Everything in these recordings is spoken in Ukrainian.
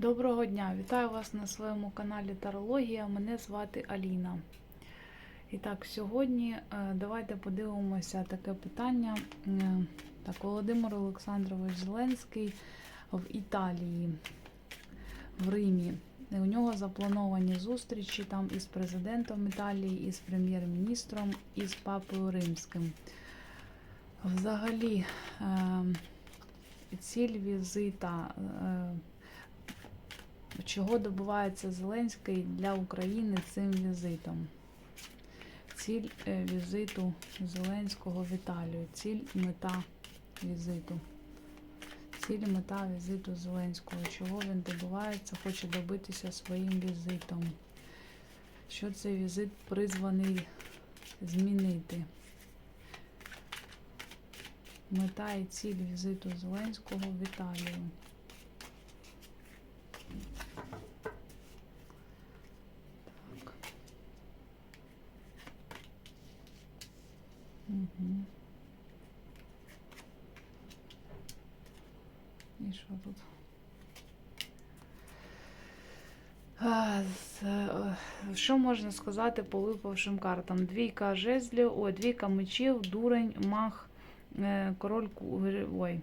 Доброго дня! Вітаю вас на своєму каналі Тарологія. Мене звати Аліна. І так, сьогодні е, давайте подивимося таке питання. Е, Так, Володимир Олександрович Зеленський в Італії, в Римі. У нього заплановані зустрічі там із президентом Італії, із прем'єр-міністром, і з папою римським. Взагалі, е, ціль візита. Чого добувається Зеленський для України цим візитом? Ціль е, візиту Зеленського в Італію. Ціль мета візиту. Ціль мета візиту Зеленського. Чого він добувається, хоче добитися своїм візитом. Що цей візит призваний змінити? Мета і ціль візиту Зеленського в Італію. Так. Угу. І що тут? А, з- е, Що можна сказати по випавшим картам? Двійка жезлів, ой, двійка мечів, дурень, мах, е, король ой,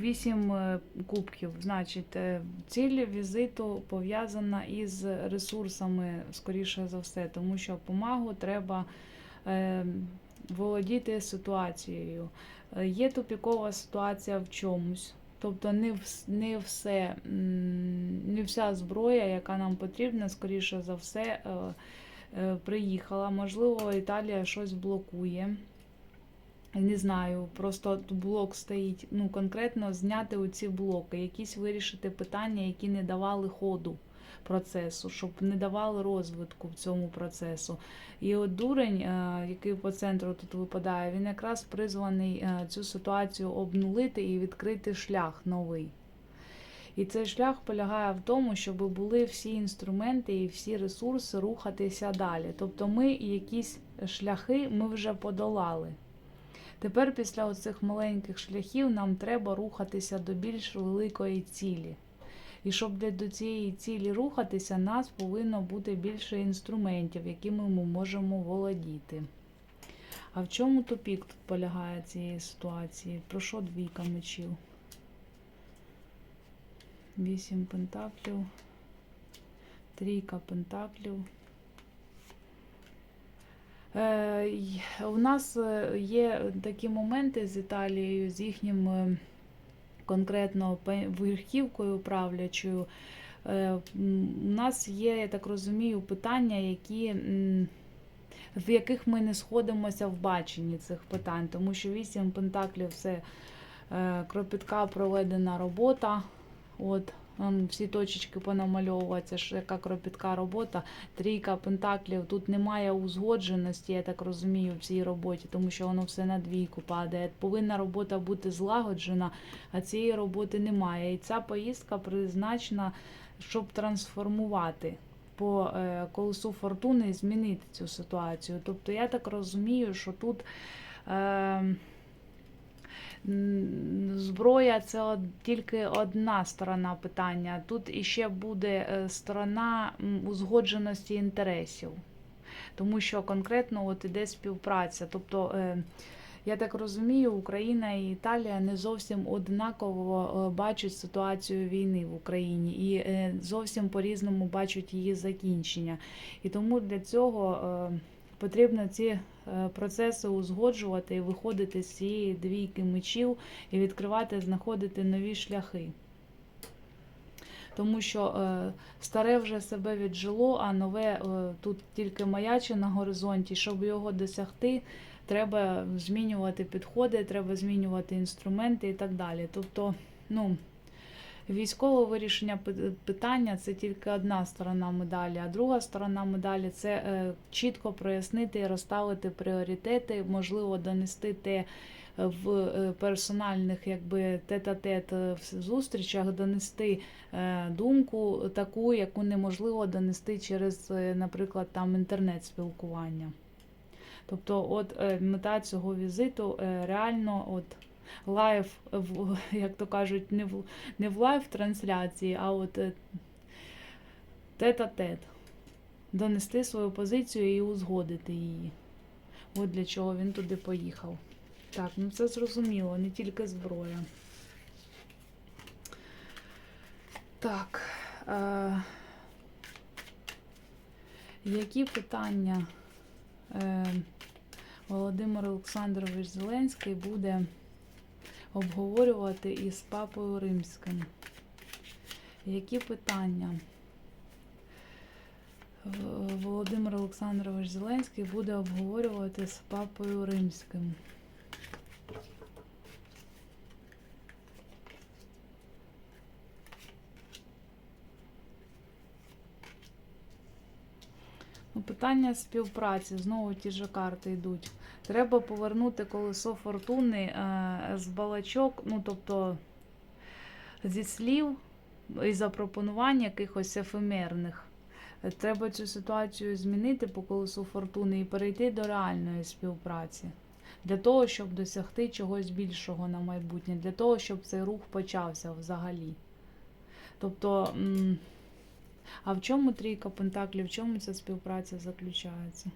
Вісім е, кубків. Значить, е, ціль візиту пов'язана із ресурсами, скоріше за все, тому що помагу треба володіти ситуацією. Є тупікова ситуація в чомусь. Тобто не, не все, не вся зброя, яка нам потрібна, скоріше за все, е, е, приїхала. Можливо, Італія щось блокує. Не знаю, просто блок стоїть. Ну, конкретно зняти оці блоки, якісь вирішити питання, які не давали ходу процесу, щоб не давали розвитку в цьому процесу. І от дурень, е, який по центру тут випадає, він якраз призваний е, цю ситуацію обнулити і відкрити шлях новий. І цей шлях полягає в тому, щоб були всі інструменти і всі ресурси рухатися далі. Тобто ми якісь шляхи ми вже подолали. Тепер після оцих маленьких шляхів нам треба рухатися до більш великої цілі. І щоб до цієї цілі рухатися, нас повинно бути більше інструментів, якими ми можемо володіти. А в чому тупік тут полягає цієї ситуації? Про що двійка мечів? Вісім пентаклів, трійка пентаклів. Е, У нас е, є такі моменти з Італією, з їхнім е, конкретно верхівкою правлячою. Е, У нас є, я так розумію, питання, які, в яких ми не сходимося в баченні цих питань, тому що вісім пентаклів це е, кропітка проведена робота. От, всі точечки понамальовуються, що яка кропітка робота. Трійка пентаклів. Тут немає узгодженості, я так розумію, в цій роботі, тому що воно все на двійку падає. Повинна робота бути злагоджена, а цієї роботи немає. І ця поїздка призначена, щоб трансформувати по е, колесу фортуни змінити цю ситуацію. Тобто я так розумію, що тут. Е, Зброя це тільки одна сторона питання. Тут іще буде е, сторона узгодженості інтересів, тому що конкретно от іде співпраця. Тобто, е, я так розумію, Україна і Італія не зовсім однаково е, бачать ситуацію війни в Україні і зовсім по-різному бачать її закінчення. І тому для цього потрібно ці е, процеси узгоджувати і виходити з цієї двійки мечів і відкривати, знаходити нові шляхи. Тому що е, старе вже себе віджило, а нове е, тут тільки маяче на горизонті. Щоб його досягти, треба змінювати підходи, треба змінювати інструменти і так далі. Тобто, ну, військове вирішення питання це тільки одна сторона медалі, а друга сторона медалі це е, чітко прояснити і розставити пріоритети, можливо, донести те в е, персональних, якби тет-а-тет е, в зустрічах, донести е, думку таку, яку неможливо донести через, е, наприклад, там інтернет-спілкування. Тобто, от е, мета цього візиту е, реально от лайв, як то кажуть, не в, не в лайв трансляції, а от е, тет-а-тет. Донести свою позицію і узгодити її. От для чого він туди поїхав. Так, ну це зрозуміло, не тільки зброя. Так. Е- які питання е- Володимир Олександрович Зеленський буде обговорювати із Папою Римським? Які питання Володимир Олександрович Зеленський буде обговорювати з Папою Римським? Питання співпраці, знову ті ж карти йдуть. Треба повернути колесо фортуни е, з балачок, ну тобто зі слів і запропонувань якихось ефемерних. Треба цю ситуацію змінити по колесу фортуни і перейти до реальної співпраці. Для того, щоб досягти чогось більшого на майбутнє, для того, щоб цей рух почався взагалі. Тобто. А в чому трійка пентаклів, в чому ця співпраця заключається?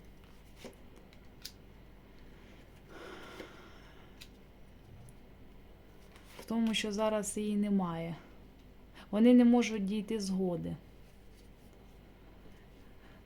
В тому, що зараз її немає. Вони не можуть дійти згоди.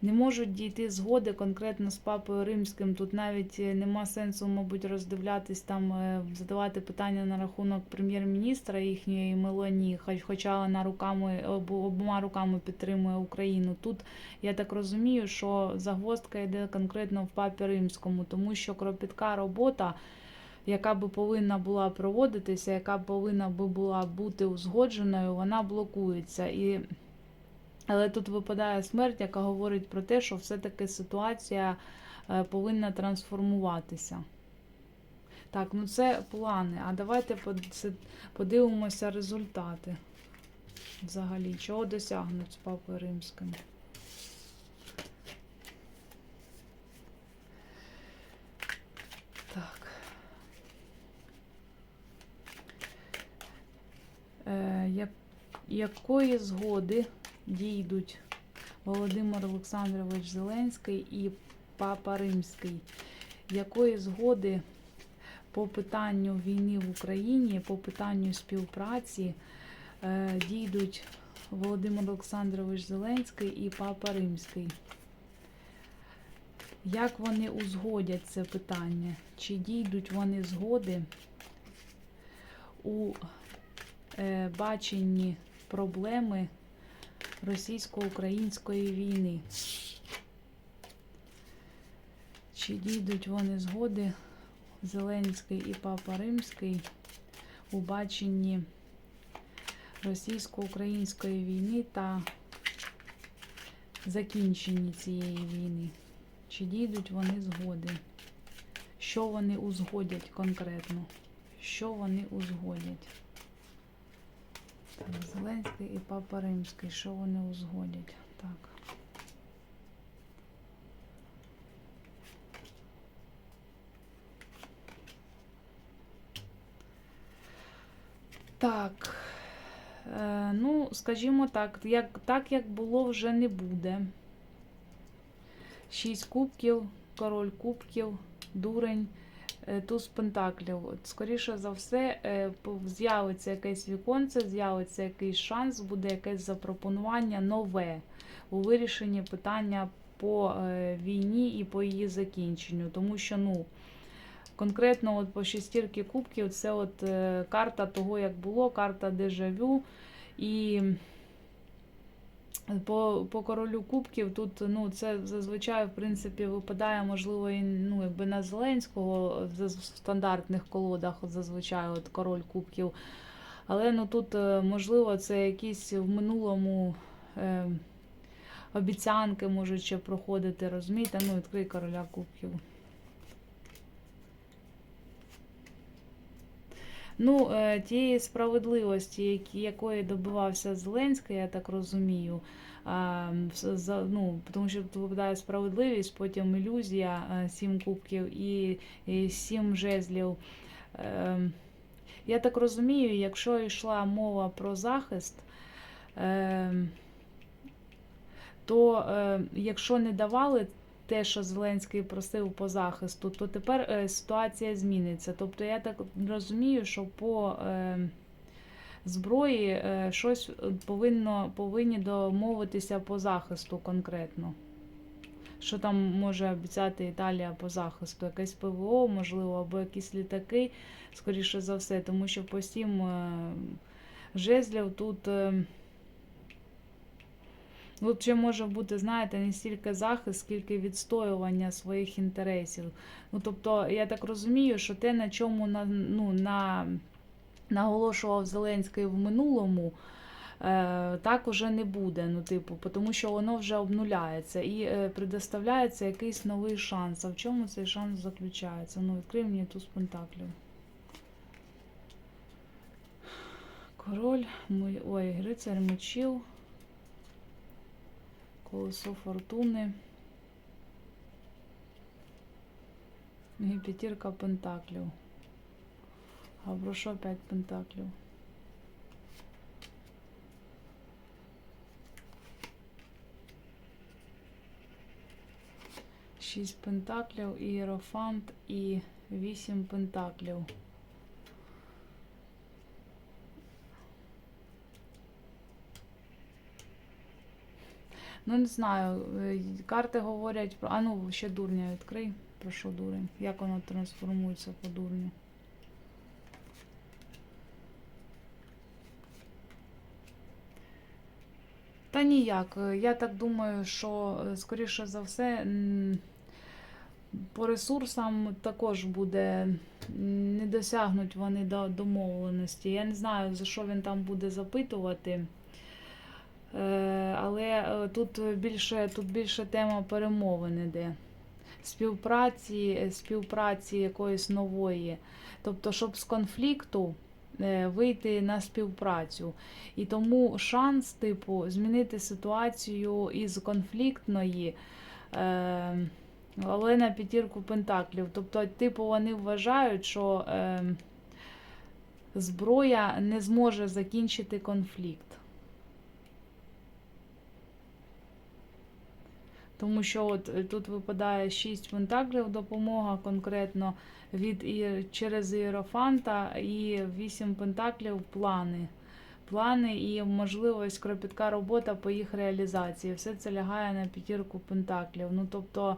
Не можуть дійти згоди конкретно з папою римським. Тут навіть е, нема сенсу, мабуть, роздивлятись там, е, задавати питання на рахунок прем'єр-міністра їхньої Мелонії, хоч- хоча вона руками об- обома руками підтримує Україну. Тут я так розумію, що загвоздка йде конкретно в папі римському, тому що кропітка робота. Яка би повинна була проводитися, яка повинна би була бути узгодженою, вона блокується. І але тут випадає смерть, яка говорить про те, що все-таки ситуація е, повинна трансформуватися. Так, ну це плани. А давайте подивимося результати. Взагалі, чого досягнуть з Папою Римським. Так. Е, як, якої згоди дійдуть Володимир Олександрович Зеленський і Папа Римський. Якої згоди по питанню війни в Україні, по питанню співпраці е, дійдуть Володимир Олександрович Зеленський і Папа Римський? Як вони узгодять це питання? Чи дійдуть вони згоди у е, баченні проблеми російсько-української війни. Чи дійдуть вони згоди Зеленський і Папа Римський у баченні російсько-української війни та закінченні цієї війни? Чи дійдуть вони згоди? Що вони узгодять конкретно? Що вони узгодять? Зеленський і Папа Римський, що вони узгодять? Так. Так. Е, ну, скажімо так, як, так як було, вже не буде. Шість кубків, король кубків, дурень, туз пентаклів. Скоріше за все, е, з'явиться якесь віконце, з'явиться якийсь шанс, буде якесь запропонування нове у вирішенні питання по е, війні і по її закінченню. Тому що, ну. Конкретно от по шестірки кубків це от е, карта того, як було, карта дежавю. І по, по королю кубків тут ну, це зазвичай в принципі випадає, можливо, і ну, якби на Зеленського в стандартних колодах зазвичай от король кубків. Але ну, тут, е, можливо, це якісь в минулому е, обіцянки можуть ще проходити, розумієте? Ну, відкрий короля кубків. Ну, е, тієї справедливості, якої добивався Зеленський, я так розумію. ну, тому що тут випадає справедливість, потім ілюзія, е, сім кубків і, сім жезлів. Е, Я так розумію, якщо йшла мова про захист, е, то е, якщо не давали те, що Зеленський просив по захисту, то тепер е, ситуація зміниться. Тобто я так розумію, що по е, зброї е, щось повинно, повинні домовитися по захисту конкретно. Що там може обіцяти Італія по захисту? Якесь ПВО, можливо, або якісь літаки, скоріше за все, тому що по сім жезлів тут. Тут ще може бути, знаєте, не стільки захист, скільки відстоювання своїх інтересів. Ну, тобто, я так розумію, що те, на чому на, ну, на, наголошував Зеленський в минулому, е, так уже не буде. Ну, типу, тому що воно вже обнуляється і е, предоставляється якийсь новий шанс. А в чому цей шанс заключається? Ну, відкрий мені туз пентаклів. Король, ой, рицар мечів. Колесо фортуни. І п'ятірка пентаклів. Що п'ять пентаклів? Шість пентаклів, ієрофант і вісім пентаклів. Ну, не знаю. е, Карти говорять про. А ну, ще дурня відкрий. Про що дурень? Як воно трансформується по дурню? Та ніяк. Е, Я так думаю, що, е, скоріше за все, по ресурсам також буде не досягнуть вони до домовленості. Я не знаю, за що він там буде запитувати. Е, Але е, тут більше, тут більше тема перемовин іде. Співпраці, е, співпраці якоїсь нової. Тобто, щоб з конфлікту вийти на співпрацю. І тому шанс, типу, змінити ситуацію із конфліктної. Але на п'ятірку пентаклів. Тобто, типу, вони вважають, що зброя не зможе закінчити конфлікт. Тому що от е, тут випадає 6 пентаклів допомога конкретно від через Іерофанта і 8 пентаклів плани. Плани і можливість кропітка робота по їх реалізації. Все це лягає на п'ятірку пентаклів. Ну, тобто,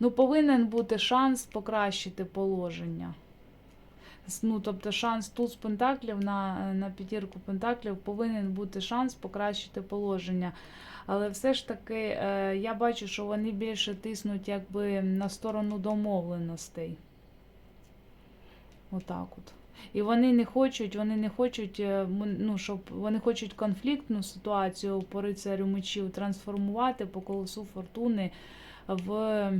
ну, повинен бути шанс покращити положення. Ну, тобто шанс тут з пентаклів на, на п'ятірку пентаклів повинен бути шанс покращити положення. Але все ж таки е, я бачу, що вони більше тиснуть якби на сторону домовленостей. Отак от. І вони не хочуть, вони не хочуть, е, ну, щоб вони хочуть конфліктну ситуацію по рицарю мечів трансформувати по колесу фортуни в,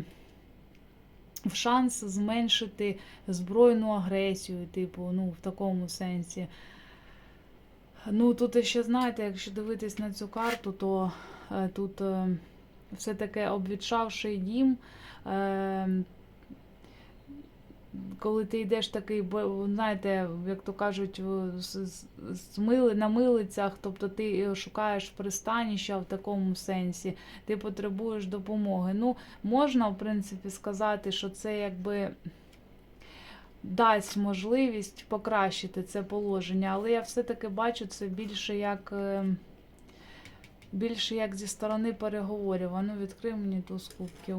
в шанс зменшити збройну агресію, типу, ну, в такому сенсі. Ну, тут ще знаєте, якщо дивитись на цю карту, то е, тут е, все таке обвідшавший дім. Е, коли ти йдеш такий, бо, знаєте, як то кажуть, в- з, з, з мили, на милицях, тобто ти шукаєш пристаніща в такому сенсі, ти потребуєш допомоги. Ну, можна, в принципі, сказати, що це якби дасть можливість покращити це положення, але я все-таки бачу це більше як. е, Більше як зі сторони переговорів. А ну відкрий мені ту з кубків.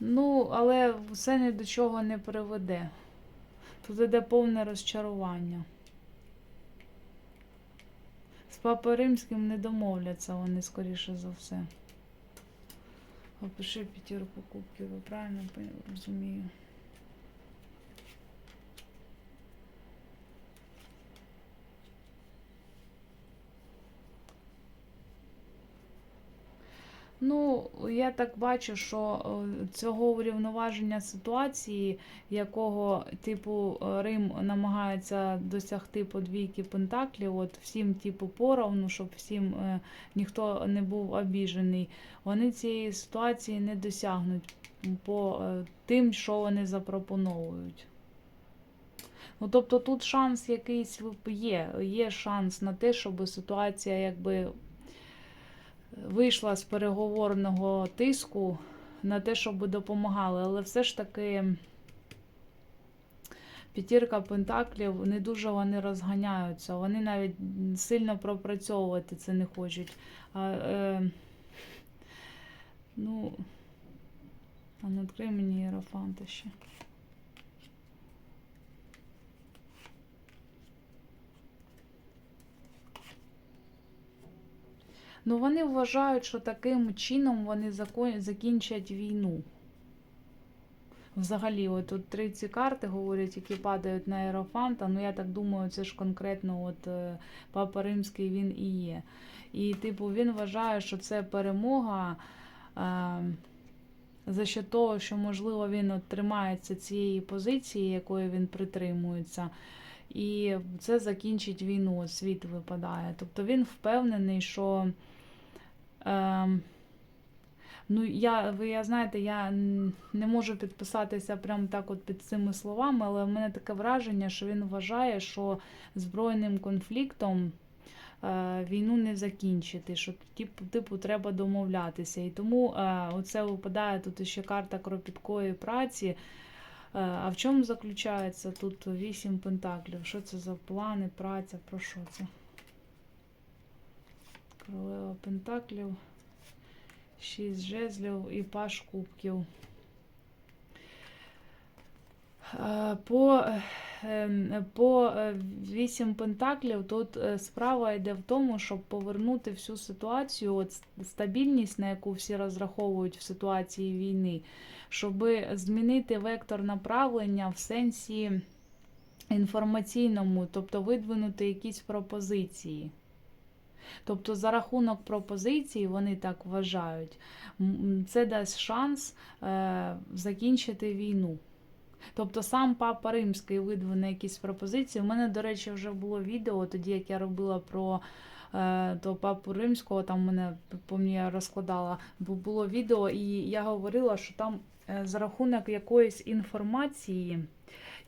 Ну, але все ні до чого не приведе. Тут іде повне розчарування. З Папою Римським не домовляться вони, скоріше за все. Опиши п'ятірку кубків, ви правильно розумію? Ну, я так бачу, що е, цього урівноваження ситуації, якого типу е, Рим намагається досягти по двійки пентаклів, от всім типу поровну, щоб всім е, ніхто не був обіжений, вони цієї ситуації не досягнуть по е, тим, що вони запропоновують. Ну, тобто тут шанс якийсь є. Є шанс на те, щоб ситуація якби вийшла з переговорного тиску на те, щоб допомагали. Але все ж таки п'ятірка пентаклів не дуже вони розганяються. Вони навіть сильно пропрацьовувати це не хочуть. А, е, ну, а не відкрий мені ще. Ну, вони вважають, що таким чином вони закінчать війну. Взагалі, от тут три ці карти говорять, які падають на Аерофанта. Ну, я так думаю, це ж конкретно от е, Папа Римський він і є. І, типу, він вважає, що це перемога е, за що того, що, можливо, він тримається цієї позиції, якої він притримується. І це закінчить війну, світ випадає. Тобто він впевнений, що. Е, ну, я, ви я знаєте, я не можу підписатися прямо так от під цими словами, але в мене таке враження, що він вважає, що збройним конфліктом е, війну не закінчити, що типу, типу треба домовлятися. І тому е, оце випадає тут ще карта кропіткої праці. Е, А в чому заключається тут вісім пентаклів? Що це за плани, праця? Про що це? Королева пентаклів, шість жезлів і паш кубків. Е, По, е, ем, по вісім пентаклів тут справа йде в тому, щоб повернути всю ситуацію, от стабільність, на яку всі розраховують в ситуації війни, щоб змінити вектор направлення в сенсі інформаційному, тобто видвинути якісь пропозиції. Тобто за рахунок пропозицій, вони так вважають, це дасть шанс е, закінчити війну. Тобто сам Папа Римський видвине якісь пропозиції. У мене, до речі, вже було відео, тоді як я робила про е, того Папу Римського, там мене я розкладала, бу- було відео, і я говорила, що там за рахунок якоїсь інформації,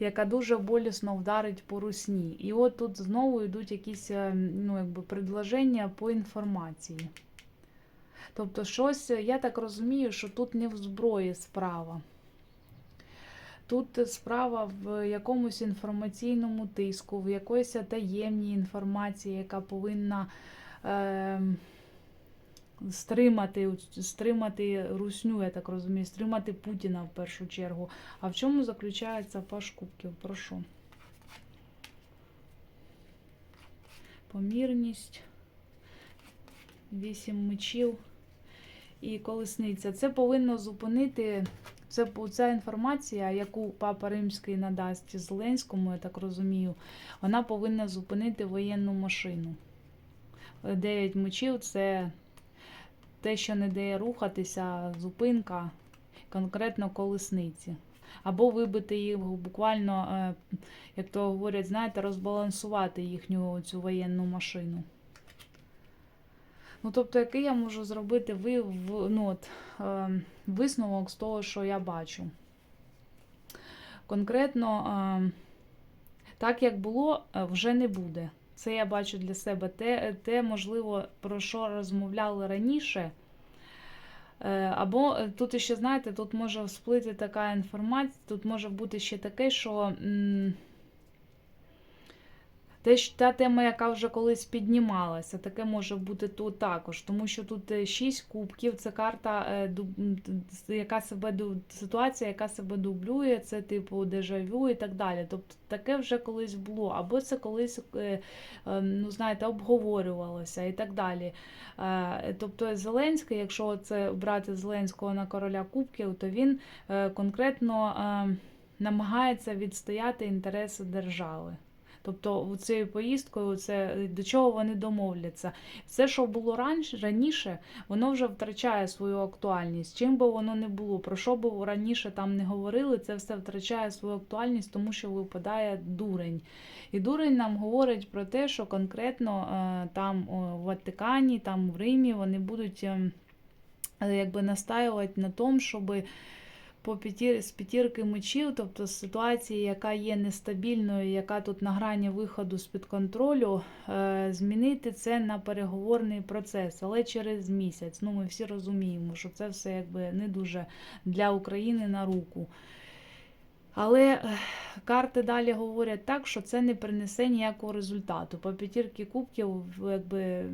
яка дуже болісно вдарить по русні. І от тут знову йдуть якісь е, ну, якби, предложення по інформації. Тобто, щось, е, я так розумію, що тут не в зброї справа. Тут справа в якомусь інформаційному тиску, в якоїсь таємній інформації, яка повинна е, стримати, стримати русню, я так розумію, стримати Путіна в першу чергу. А в чому заключається паш кубків? Прошу. Помірність, вісім мечів і колесниця. Це повинно зупинити це ця інформація, яку Папа Римський надасть Зеленському, я так розумію, вона повинна зупинити воєнну машину. Дев'ять мечів це те, що не дає рухатися, зупинка, конкретно колесниці. Або вибити їх буквально, е, як то говорять, знаєте, розбалансувати їхню цю воєнну машину. Ну, тобто, який я можу зробити ви, ну, от, е, висновок з того, що я бачу. Конкретно, е, так як було, вже не буде. Це я бачу для себе те, те, можливо, про що розмовляли раніше. Е, Або е, тут ще, знаєте, тут може всплити така інформація, тут може бути ще таке, що. м, те, що- та тема, яка вже колись піднімалася, таке може бути тут також, тому що тут е, шість кубків, це карта, е, яка себе ситуація, яка себе дублює, це типу дежавю і так далі. Тобто таке вже колись було, або це колись, е, ну знаєте, обговорювалося і так далі. Тобто Зеленський, якщо це брати Зеленського на короля кубків, то він конкретно намагається відстояти інтереси держави. Тобто цією поїздкою, це до чого вони домовляться. Все, що було раніше, воно вже втрачає свою актуальність. Чим би воно не було, про що би раніше там не говорили, це все втрачає свою актуальність, тому що випадає дурень. І дурень нам говорить про те, що конкретно е, там в Ватикані, там в Римі вони будуть ем, е, якби настаювати на тому, щоби по п'ятір, з п'ятірки мечів, тобто ситуації, яка є нестабільною, яка тут на грані виходу з-під контролю, е, змінити це на переговорний процес, але через місяць. Ну, ми всі розуміємо, що це все якби не дуже для України на руку. Але е, карти далі говорять так, що це не принесе ніякого результату. По п'ятірки кубків якби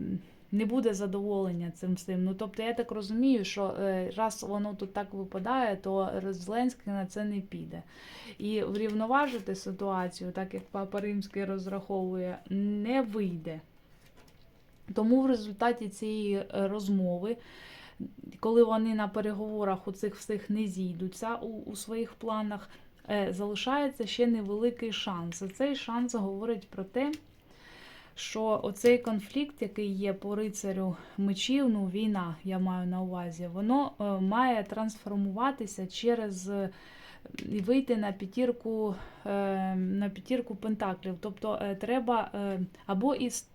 не буде задоволення цим всім. Ну тобто я так розумію, що е, раз воно тут так випадає, то Зеленський на це не піде. І врівноважити ситуацію, так як Папа Римський розраховує, не вийде. Тому в результаті цієї е, розмови, коли вони на переговорах у цих всіх не зійдуться у, у своїх планах, е, залишається ще невеликий шанс. Цей шанс говорить про те, що оцей конфлікт, який є по рицарю мечів, ну війна, я маю на увазі, воно е, має трансформуватися через і вийти на п'ятірку е, на п'ятірку пентаклів. Тобто е, треба е, або із,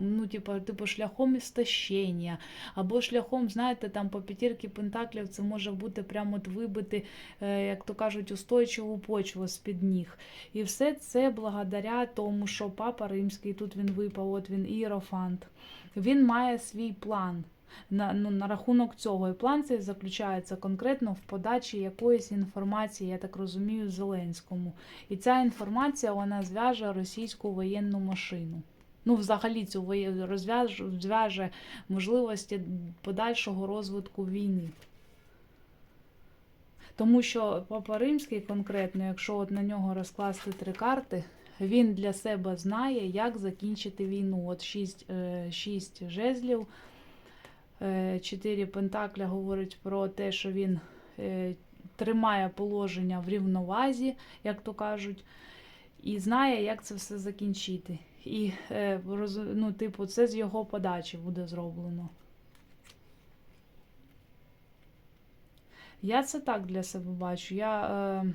ну, типу, типу шляхом істощення, або шляхом, знаєте, там по п'ятірки пентаклів це може бути прямо от вибити, як то кажуть, устойчиву почву з-під ніг. І все це благодаря тому, що папа римський, тут він випав, от він іерофант. Він має свій план на, ну, на рахунок цього. І план цей заключається конкретно в подачі якоїсь інформації, я так розумію, Зеленському. І ця інформація вона зв'яже російську воєнну машину. Ну, взагалі, цю розв'яже зв'яже можливості подальшого розвитку війни. Тому що Папа Римський конкретно, якщо от на нього розкласти три карти, він для себе знає, як закінчити війну. От шість, е, шість жезлів, чотири пентакля говорить про те, що він е, тримає положення в рівновазі, як то кажуть, і знає, як це все закінчити. І е, ну, типу, це з його подачі буде зроблено. Я це так для себе бачу. Я е,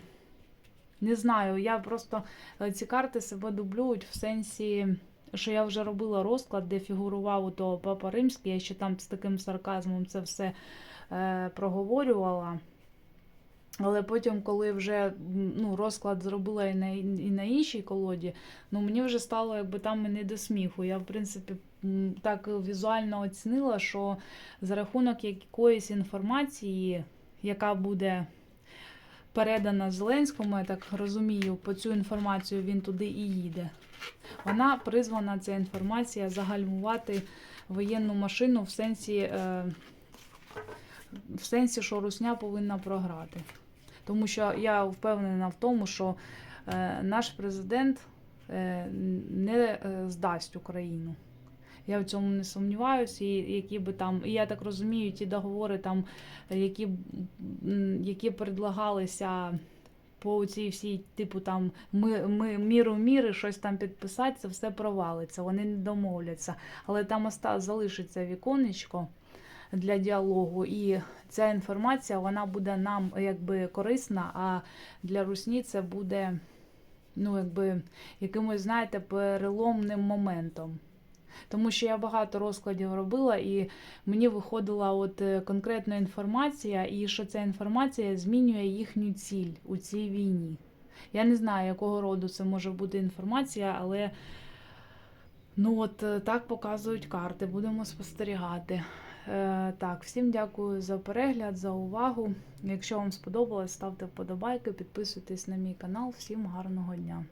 не знаю, я просто е, ці карти себе дублюють в сенсі, що я вже робила розклад, де фігурував ото Папа Римський, я ще там з таким сарказмом це все е, проговорювала. Але потім, коли вже ну, розклад зробила і на, і на іншій колоді, ну мені вже стало якби там і не до сміху. Я, в принципі, так візуально оцінила, що за рахунок якоїсь інформації, яка буде передана Зеленському, я так розумію, по цю інформацію він туди і їде. Вона призвана, ця інформація, загальмувати воєнну машину в сенсі, е, в сенсі, що Русня повинна програти. Тому що я впевнена в тому, що е, наш президент е, не здасть Україну. Я в цьому не сумніваюся, і які би там, і я так розумію, ті договори, там, які, які предлагалися по цій всій, типу там ми, ми, міру міри, щось там підписати, це все провалиться, вони не домовляться. Але там оста, залишиться віконечко для діалогу, і ця інформація вона буде нам якби корисна, а для Русні це буде ну, якби, якимось, знаєте, переломним моментом. Тому що я багато розкладів робила, і мені виходила от е, конкретна інформація, і що ця інформація змінює їхню ціль у цій війні. Я не знаю, якого роду це може бути інформація, але ну от е, так показують карти, будемо спостерігати. Е, так, всім дякую за перегляд, за увагу. Якщо вам сподобалось, ставте вподобайки, підписуйтесь на мій канал. Всім гарного дня!